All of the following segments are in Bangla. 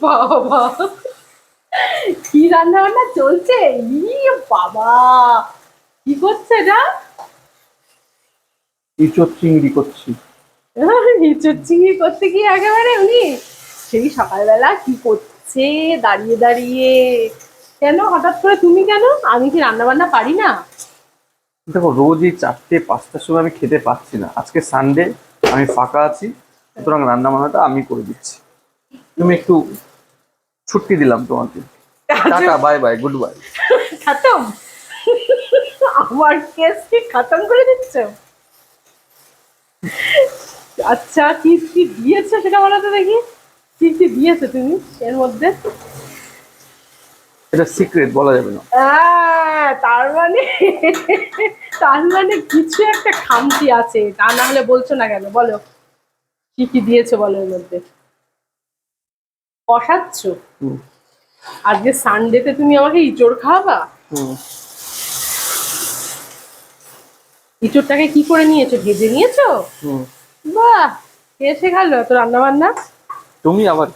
বাবা। কি রান্না বান্না চলছে? ই বাবা। কি করছে এটা? ইঁচড় চিংড়ি করছি। নিচুর চিংড়ি করতে গিয়ে একেবারে উনি সেই সকালবেলা কি করছে দাঁড়িয়ে দাঁড়িয়ে? কেন হঠাৎ করে তুমি কেন? আমি কি রান্না বান্না পারি না? দেখো রোজ এই চারটে পাঁচটার সময় আমি খেতে পাচ্ছি না। আজকে সানডে আমি ফাঁকা আছি। সুতরাং রান্না বান্নাটা আমি করে দিচ্ছি। তুমি একটু ছুটি দিলাম তোমাকে। Tata bye bye goodbye খতম। আমার কেস কি খতম করে দিচ্ছ? আচ্ছা কি কি দিয়েছ সেটা বলো তো দেখি। কি কি দিয়েছ তুমি এর মধ্যে? এটা সিক্রেট বলা যাবে না। আহ, তার মানে তার মানে কিছু একটা খামতি আছে। তা না হলে বলছো না কেন? বলো। কি কি দিয়েছ বলো এর মধ্যে? কষাচ্ছ আজকে সানডেতে তুমি আমাকে ইঁচড় খাওয়াবা? হুম। ইঁচড়টাকে কি করে নিয়েছো ভেজে নিয়েছো। বাহ কে শেখালো তো রান্না বান্না তুমি আবার?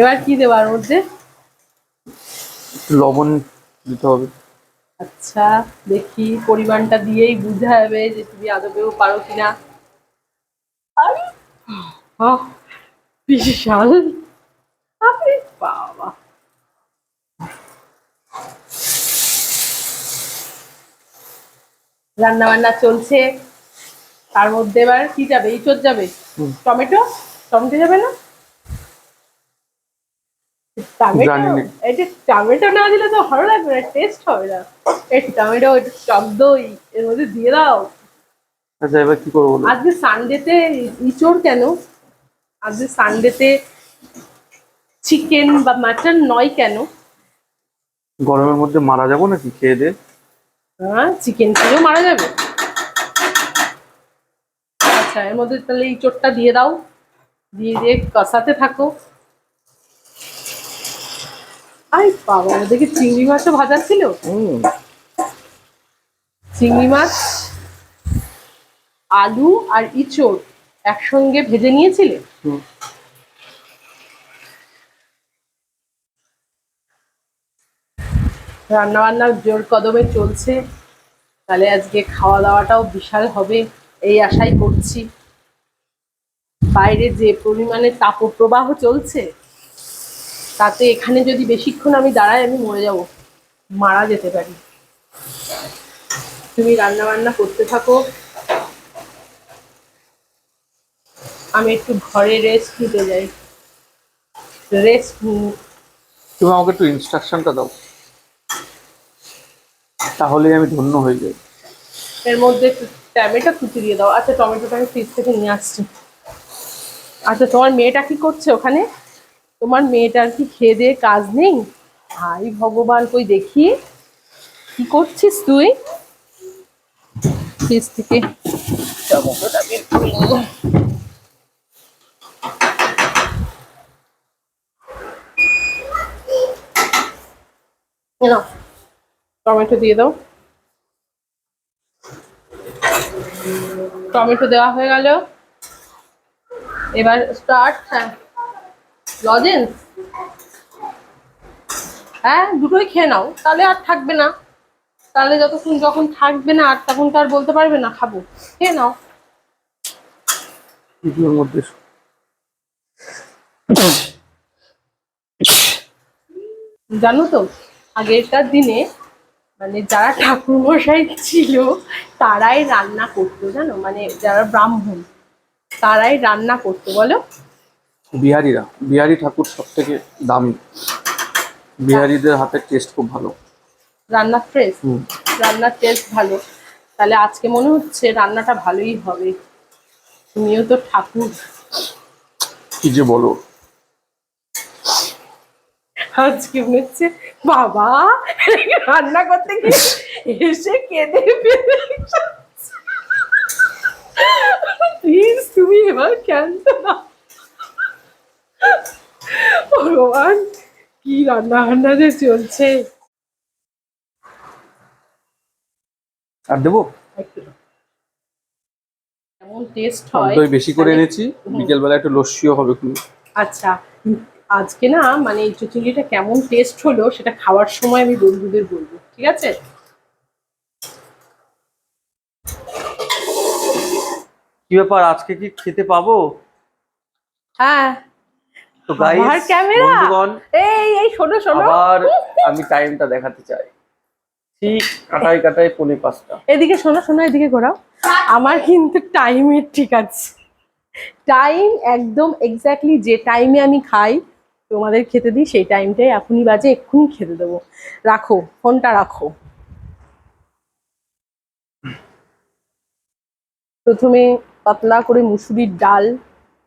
এবার কি দেওয়ার মধ্যে? লবণ দিতে হবে। আচ্ছা দেখি পরিমাণটা দিয়েই বুঝা যাবে যে তুমি আদবেও পারো কিনা। বিশাল। আরে বাবা। রান্না বান্না চলছে। তার মধ্যে এবার কি যাবে? ইঁচড় যাবে? টমেটো? টমেটো যাবে না? টমেটো। এটা টমেটো না দিলে তো ভালো লাগবে না টেস্ট হবে না। এই টমেটো একটু টক দই এর মধ্যে দিয়ে দাও। আচ্ছা এবার কি করব আজকে সানডেতে ইঁচড় কেন? আজকে সানডেতে চিকেন বা মাটন নয় কেন? গরমের মধ্যে মারা যাব নাকি খেয়ে দে? হ্যাঁ চিকেন খেয়েও মারা যাবে। আচ্ছা এর মধ্যে তাহলে ইঁচড়টা দিয়ে দাও। দিয়ে দিয়ে কষাতে থাকো। আই বাবা ওদিকে চিংড়ি মাছও ভাজা ছিল? হুম। চিংড়ি মাছ আলু আর ইঁচড়। একসঙ্গে ভেজে নিয়েছিলে। রান্না বান্না জোর কদমে চলছে। তাহলে আজকে খাওয়া দাওয়াটাও বিশাল হবে এই আশাই করছি। বাইরে যে পরিমাণে তাপপ্রবাহ চলছে তাতে এখানে যদি বেশিক্ষণ আমি দাঁড়াই আমি মরে যাব। মারা যেতে পারি। তুমি রান্না বান্না করতে থাকো। আমি একটু ঘরে রেস্ট নিতে যাই। রেস্ট তুমি আমাকে একটু ইনস্ট্রাকশনটা দাও। তাহলেই আমি ধন্য হয়ে যাই। এর মধ্যে একটু টমেটো কুচি দিয়ে দাও। আচ্ছা টমেটোটা আমি ফ্রিজ থেকে নিয়ে আসছি। আচ্ছা তোমার মেয়েটা কি করছে ওখানে? তোমার মেয়েটার কি খেয়ে দিয়ে কাজ নেই? ভাই ভগবান কই দেখি। কি করছিস তুই? ফ্রিজ থেকে। টমেটোটা বের করে নাও, টমেটো দিয়ে দাও। টমেটো দেওয়া হয়ে গেল। এবার স্টার্ট হ্যাঁ। লজেন্স হ্যাঁ দুটোই খেয়ে নাও। তাহলে আর থাকবে না। তাহলে যতক্ষণ যখন থাকবে না আর তখন তো আর বলতে পারবে না খাব। খেয়ে নাও। মধ্যে জানো তো আগেরকার দিনে মানে যারা ঠাকুর মশাই ছিল তারাই রান্না করতো জানো? মানে যারা ব্রাহ্মণ তারাই রান্না করতো বলো? বিহারিরা বিহারি ঠাকুর সব থেকে দামি। বিহারিদের হাতের টেস্ট খুব ভালো। রান্না ফ্রেশ রান্নার টেস্ট ভালো। তাহলে আজকে মনে হচ্ছে রান্নাটা ভালোই হবে। তুমিও তো ঠাকুর। কি যে বলো। আজকে হচ্ছে? বাবা রান্না করতে গিয়ে এসে কেঁদে প্লিজ তুমি এবার ক্যান্সো না ভগবান কি রান্না বান্না যে চলছে? আর দেবো। কেমন টেস্ট হয়? বেশি করে এনেছি। বিকেল বেলা একটু লস্যিও হবে আচ্ছা আজকে না মানে এই চুচুলিটা কেমন টেস্ট হলো সেটা খাওয়ার সময় আমি বন্ধুদের বলব ঠিক আছে? কি ব্যাপার আজকে কি খেতে পাবো? হ্যাঁ। তো গাইস ক্যামেরা? এই এই শোনো শোনো। আবার আমি টাইমটা দেখাতে চাই। ঠিক কাটাই কাটাই পৌনে পাঁচটা। এদিকে শোনো শোনো এদিকে ঘোরাও। আমার কিন্তু টাইমের ঠিক আছে। টাইম একদম এক্স্যাক্টলি যে টাইমে আমি খাই তোমাদের খেতে দিই সেই টাইমটাই এখনই বাজে এক্ষুনি খেতে দেবো। রাখো ফোনটা রাখো। প্রথমে পাতলা করে মুসুরির ডাল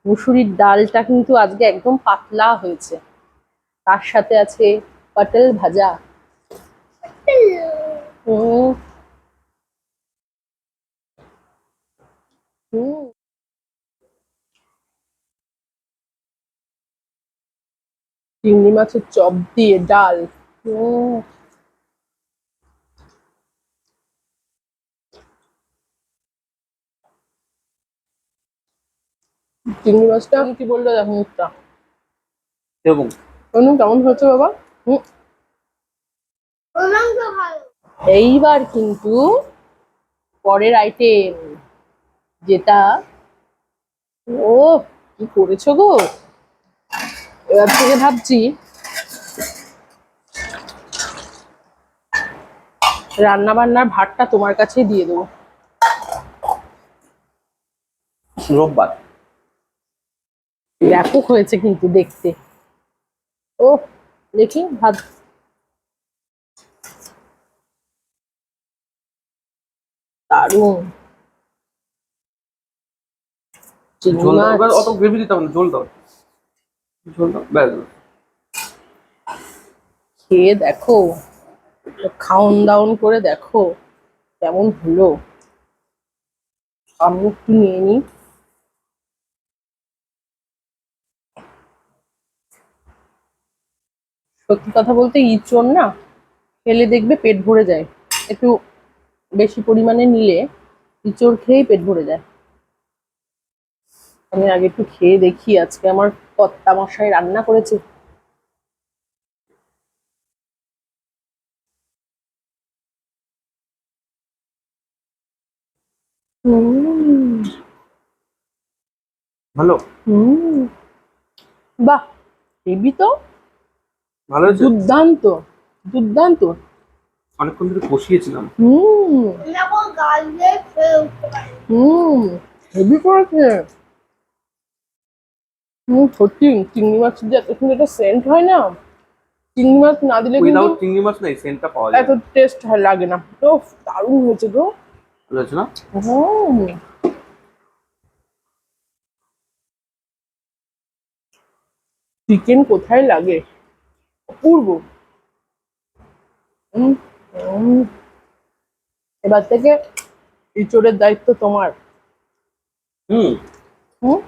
মুসুরির ডালটা কিন্তু আজকে একদম পাতলা হয়েছে। তার সাথে আছে পটল ভাজা। হুম। চিংড়ি মাছের চপ দিয়ে ডাল। চিংড়ি মাছটা কি বলল দেখো মুখটা। কেমন হয়েছে বাবা? এইবার কিন্তু পরের আইটেম যেটা ও কি করেছ গো? এবার থেকে ভাবছি রান্না বান্নার ভাতটা তোমার কাছেই দিয়ে দেবো। রোববার। ব্যাপক হয়েছে কিন্তু দেখতে। ও দেখি ভাত। দারুণ। অত গ্রেভি দিতে হবে না ঝোল দাও। খেয়ে দেখো খাওন দাওন করে দেখো কেমন হলো। আমি একটু নিয়ে নি। সত্যি কথা বলতে ইঁচড় না, খেলে দেখবে পেট ভরে যায়। একটু বেশি পরিমাণে নিলে ইঁচড় খেয়েই পেট ভরে যায়। আমি আগে একটু খেয়ে দেখি আজকে আমার কর্তা মশাই রান্না করেছে। হুম। ভালো? হুম। বাহ হেবি তো? ভালো দুর্দান্ত দুর্দান্ত। অনেকক্ষণ ধরে কষিয়েছিলাম। হুম। হুম হেভি করেছে। হুম সত্যি চিংড়ি মাছের যে এত সুন্দর একটা সেন্ট হয় না চিংড়ি মাছ না দিলে কিন্তু উইদাউট চিংড়ি মাছ নাই সেন্টটা পাওয়া যায়। এত টেস্ট লাগে না। তো দারুণ হয়েছে গো। হয়েছে না? হুম। চিকেন কোথায় লাগে? অপূর্ব। এবার থেকে ইঁচড়ের দায়িত্ব তোমার। হুম। হুম?